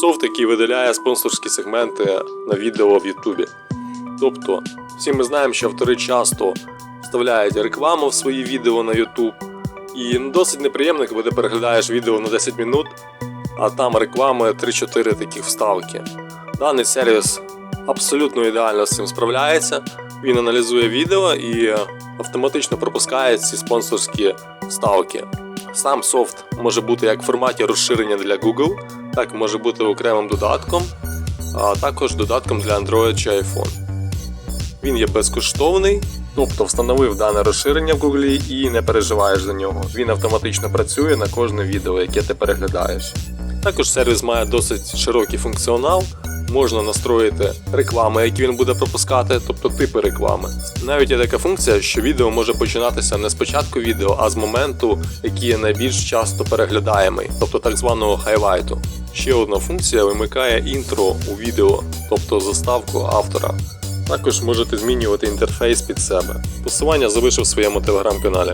софт, який видаляє спонсорські сегменти на відео в Ютубі. Тобто, всі ми знаємо, що автори часто вставляють рекламу в свої відео на YouTube. І досить неприємно, коли ти переглядаєш відео на 10 минут, а там реклами 3-4 таких вставки. Даний сервіс абсолютно ідеально з цим справляється. Він аналізує відео і автоматично пропускає ці спонсорські вставки. Сам софт може бути як в форматі розширення для Google, так може бути окремим додатком, а також додатком для Android чи iPhone. Він є безкоштовний, тобто встановив дане розширення в Google і не переживаєш за нього. Він автоматично працює на кожне відео, яке ти переглядаєш. Також сервіс має досить широкий функціонал. Можна настроїти реклами, які він буде пропускати, тобто типи реклами. Навіть є така функція, що відео може починатися не з початку відео, а з моменту, який є найбільш часто переглядаємий, тобто так званого хайлайту. Ще одна функція вимикає інтро у відео, тобто заставку автора. Також можете змінювати інтерфейс під себе. Посилання залишив в своєму телеграм-каналі.